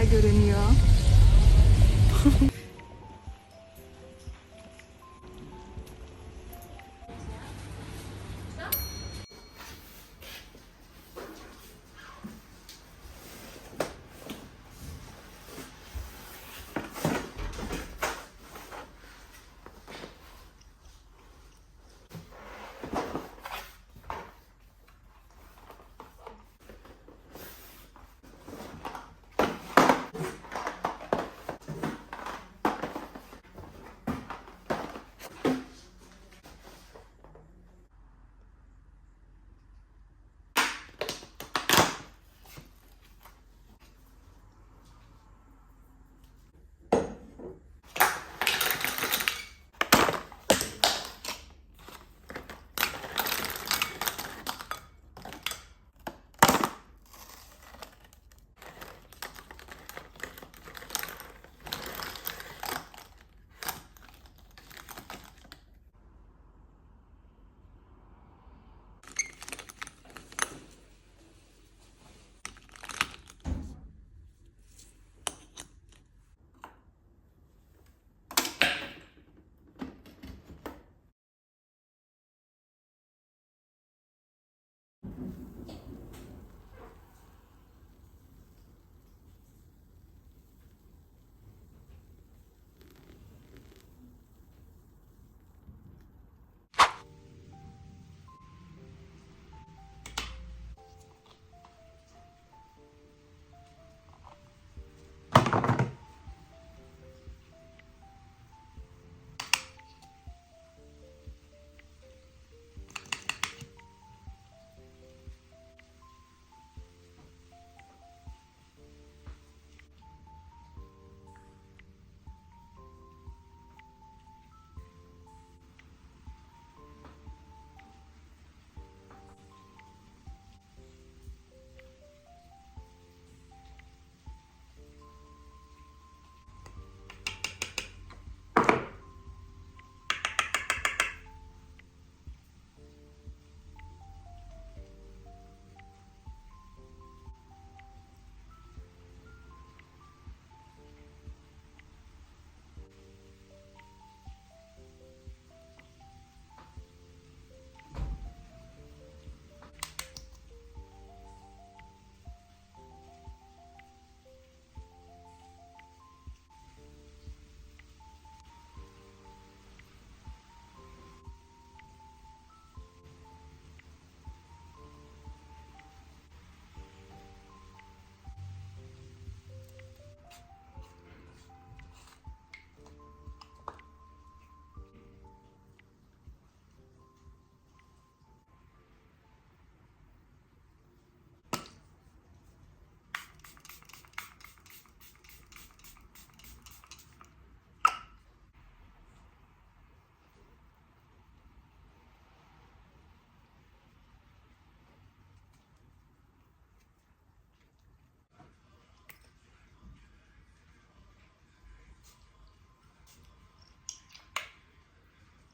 güzel görünüyor.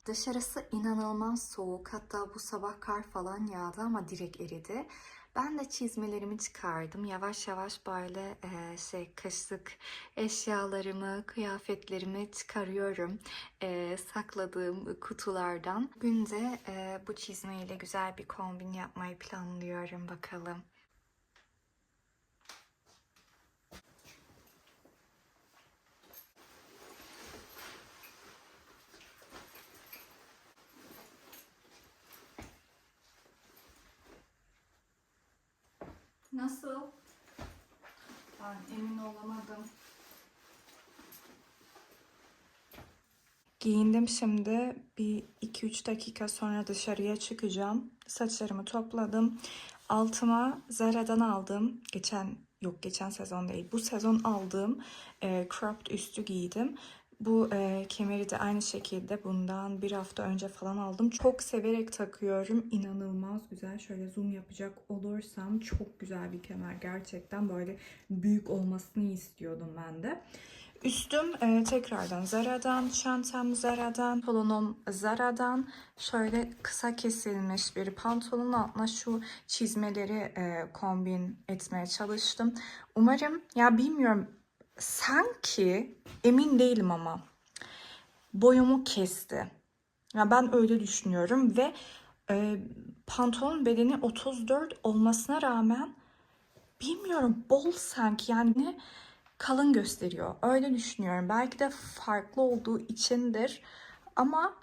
Dışarısı inanılmaz soğuk. Hatta bu sabah kar falan yağdı ama direkt eridi. Ben de çizmelerimi çıkardım. Yavaş yavaş böyle e, şey kışlık eşyalarımı, kıyafetlerimi çıkarıyorum. E, sakladığım kutulardan. Bugün de e, bu çizmeyle güzel bir kombin yapmayı planlıyorum bakalım. Nasıl? Ben emin olamadım. Giyindim şimdi. Bir 2-3 dakika sonra dışarıya çıkacağım. Saçlarımı topladım. Altıma Zara'dan aldım. Geçen yok geçen sezon değil. Bu sezon aldığım e, cropped üstü giydim. Bu e, kemeri de aynı şekilde bundan bir hafta önce falan aldım. Çok severek takıyorum. İnanılmaz güzel. Şöyle zoom yapacak olursam çok güzel bir kemer. Gerçekten böyle büyük olmasını istiyordum ben de. Üstüm e, tekrardan Zara'dan, çantam Zara'dan, pantolonum Zara'dan. Şöyle kısa kesilmiş bir pantolonun altına şu çizmeleri e, kombin etmeye çalıştım. Umarım ya bilmiyorum sanki emin değilim ama boyumu kesti. Ya ben öyle düşünüyorum ve e, pantolon bedeni 34 olmasına rağmen bilmiyorum bol sanki yani kalın gösteriyor. Öyle düşünüyorum. Belki de farklı olduğu içindir. Ama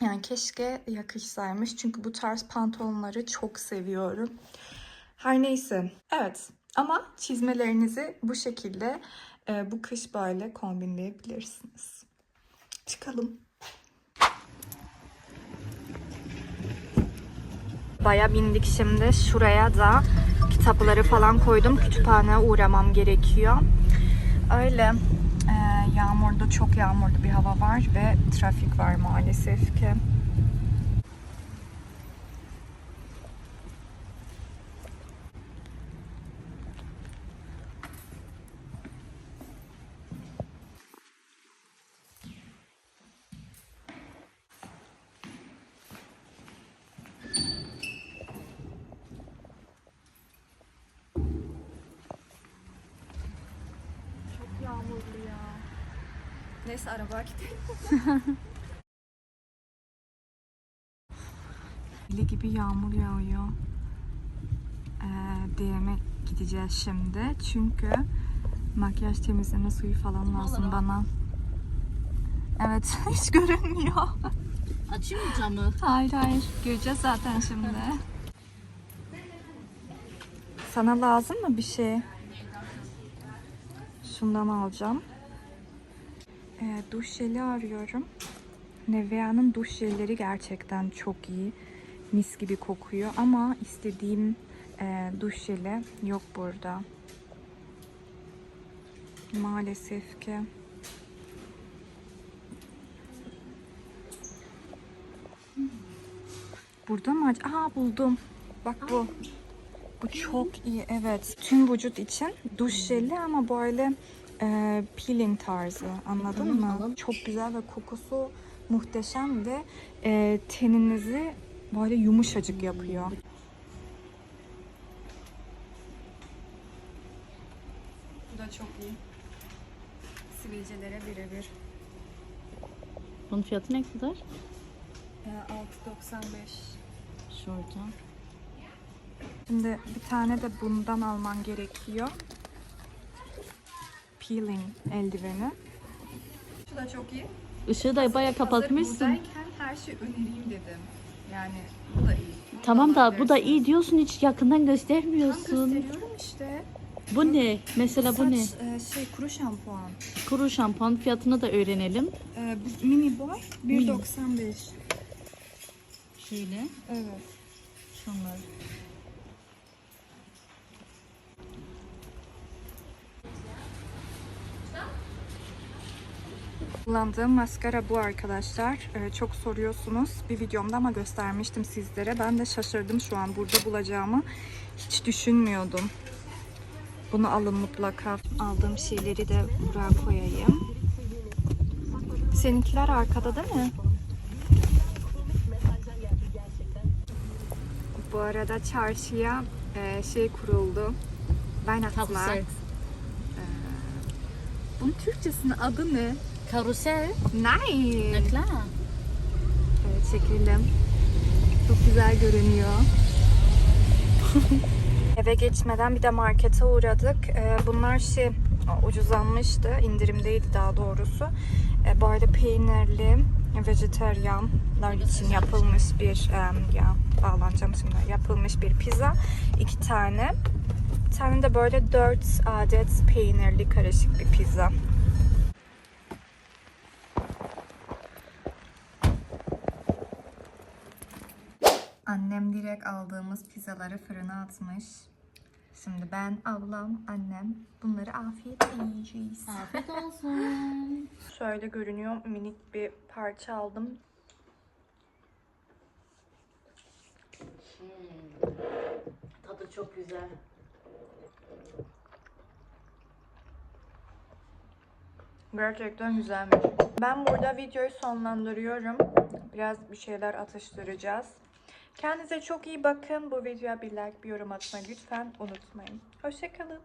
yani keşke yakışsaymış. Çünkü bu tarz pantolonları çok seviyorum. Her neyse. Evet. Ama çizmelerinizi bu şekilde e, bu kış böyle kombinleyebilirsiniz. Çıkalım. Baya bindik şimdi. Şuraya da kitapları falan koydum. Kütüphaneye uğramam gerekiyor. Öyle. Ee, yağmurda çok yağmurlu bir hava var ve trafik var maalesef ki. Çok yağmurlu ya. Neyse araba gidelim. Deli gibi yağmur yağıyor. Ee, DM'e gideceğiz şimdi. Çünkü makyaj temizleme suyu falan lazım bana. Evet, hiç görünmüyor. Açayım mı camı? Hayır hayır, göreceğiz zaten şimdi. Sana lazım mı bir şey? Şundan alacağım. Ee, duş jeli arıyorum. Nevea'nın duş jelleri gerçekten çok iyi. Mis gibi kokuyor ama istediğim e, duş jeli yok burada. Maalesef ki. Burada mı? Aa buldum. Bak bu. Bu çok iyi evet. Tüm vücut için duş jeli ama böyle e, peeling tarzı anladın Tamam, mı? alalım. Çok güzel ve kokusu muhteşem ve e, teninizi böyle yumuşacık yapıyor. Bu da çok iyi. Sivilcelere birebir. Bunun fiyatı ne kadar? E, 6.95. Şurada. Şimdi bir tane de bundan alman gerekiyor. Peeling eldiveni. Şu da çok iyi. Işığı da bayağı kapatmışsın. buradayken her şey önereyim dedim. Yani bu da iyi. Tamam da bu da iyi diyorsun hiç yakından göstermiyorsun. gösteriyorum işte. Bu ne? Mesela bu ne? Saç, e, şey kuru şampuan. Kuru şampuan fiyatını da öğrenelim. E, bu mini boy 1.95. Şöyle. Evet. Şunlar. Kullandığım maskara bu arkadaşlar. Ee, çok soruyorsunuz. Bir videomda ama göstermiştim sizlere. Ben de şaşırdım şu an burada bulacağımı. Hiç düşünmüyordum. Bunu alın mutlaka. Aldığım şeyleri de buraya koyayım. Seninkiler arkada değil mi? Bu arada çarşıya e, şey kuruldu. Weihnachtsmarkt. Karussel. Bunun Türkçesinin adı ne? Karussel. Nein. Na klar. Evet çekelim. Çok güzel görünüyor. Eve geçmeden bir de markete uğradık. Ee, bunlar şey ucuzlanmıştı. indirimdeydi daha doğrusu. Ee, böyle peynirli vejeteryanlar için yapılmış bir ya bağlanacağım şimdi. Yapılmış bir pizza. iki tane. Bir tane de böyle dört adet peynirli karışık bir pizza. Annem direkt aldığımız pizzaları fırına atmış. Şimdi ben, ablam, annem bunları afiyetle yiyeceğiz. Afiyet olsun. Şöyle görünüyor. Minik bir parça aldım. Tadı çok güzel. Gerçekten güzelmiş. Ben burada videoyu sonlandırıyorum. Biraz bir şeyler atıştıracağız. Kendinize çok iyi bakın. Bu videoya bir like, bir yorum atmayı lütfen unutmayın. Hoşçakalın.